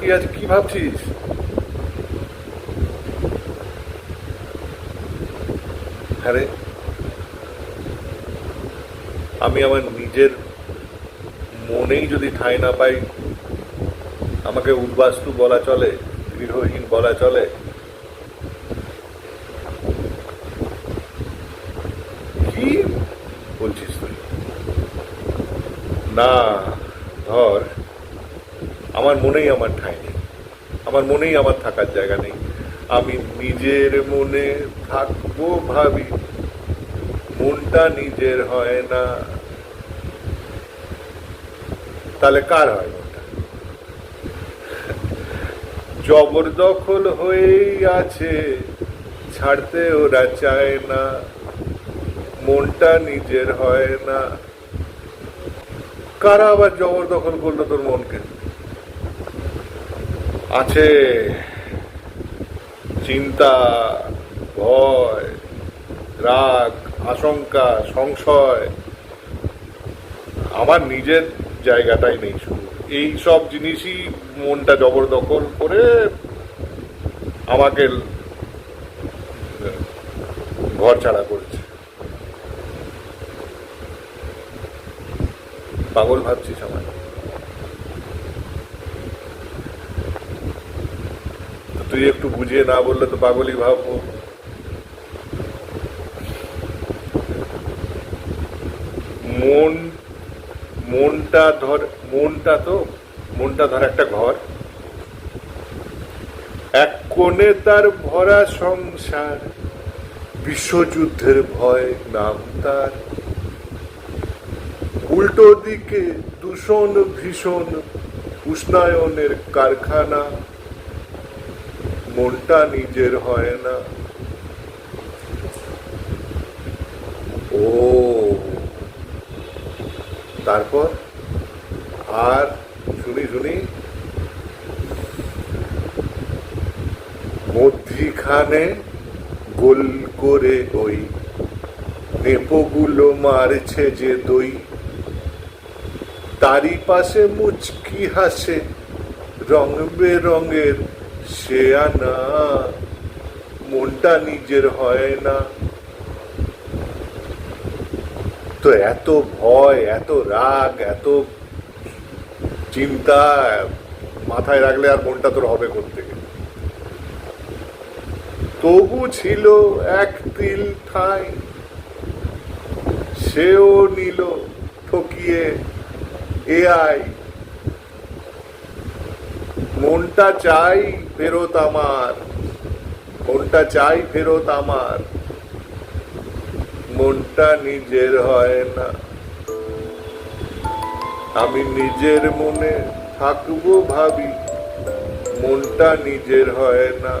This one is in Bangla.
কি আছে, কি ভাবছিস? আরে, আমি আমার নিজের মনেই যদি ঠাঁই না পাই, আমাকে উদ্বাস্তু বলা চলে গৃহহীন বলা চলে। কি বলছিস তুই? না আমার মনেই আমার ঠাঁই নেই। আমার মনেই আমার থাকার জায়গা নেই। আমি নিজের মনে থাকব ভাবি, মনটা নিজের হয় না। তাহলে কার হয় মনটা? জবরদখল হয়েই আছে, ছাড়তে ওরা চায় না। মনটা নিজের হয় না। কারা আবার জবরদখল করল তোর মনকে? আছে চিন্তা, ভয়, রাগ, আশঙ্কা, সংশয়। আমার নিজের জায়গাটাই নেই শুধু। এই সব জিনিসই মনটা জবরদখল করে আমাকে ঘর ছাড়া করেছে। পাগল ভাবছিস আমার তুই একটু বুঝিয়ে না বললে তো পাগলই ভাববো। মন, মনটা ধর, মনটা তো, মনটা ধর একটা ঘর। এক কোণে তার ভরা সংসার, বিশ্বযুদ্ধের ভয় নাম তার। উল্টো দিকে দূষণ ভীষণ, উষ্ণায়নের কারখানা। মনটা নিজের হয় না। ও। তারপর? আর শুনি শুনি। মধ্যিখানে গোল করে ওই নেপোগুলো মারছে যে দই। তারই পাশে মুচকি হাসে রং বেরঙের সে আনা মনটা নিজের হয় না। তো এত ভয়, এত রাগ, এত চিন্তা মাথায় রাখলে আর মনটা তোর হবে থেকে তবু ছিল এক তিল ঠাই। সেও নিল ঠকিয়ে এআই মনটা চাই ফেরত আমার। মনটা চাই ফেরত আমার। মনটা নিজের হয় না। আমি নিজের মনে থাকব ভাবি, মনটা নিজের হয় না।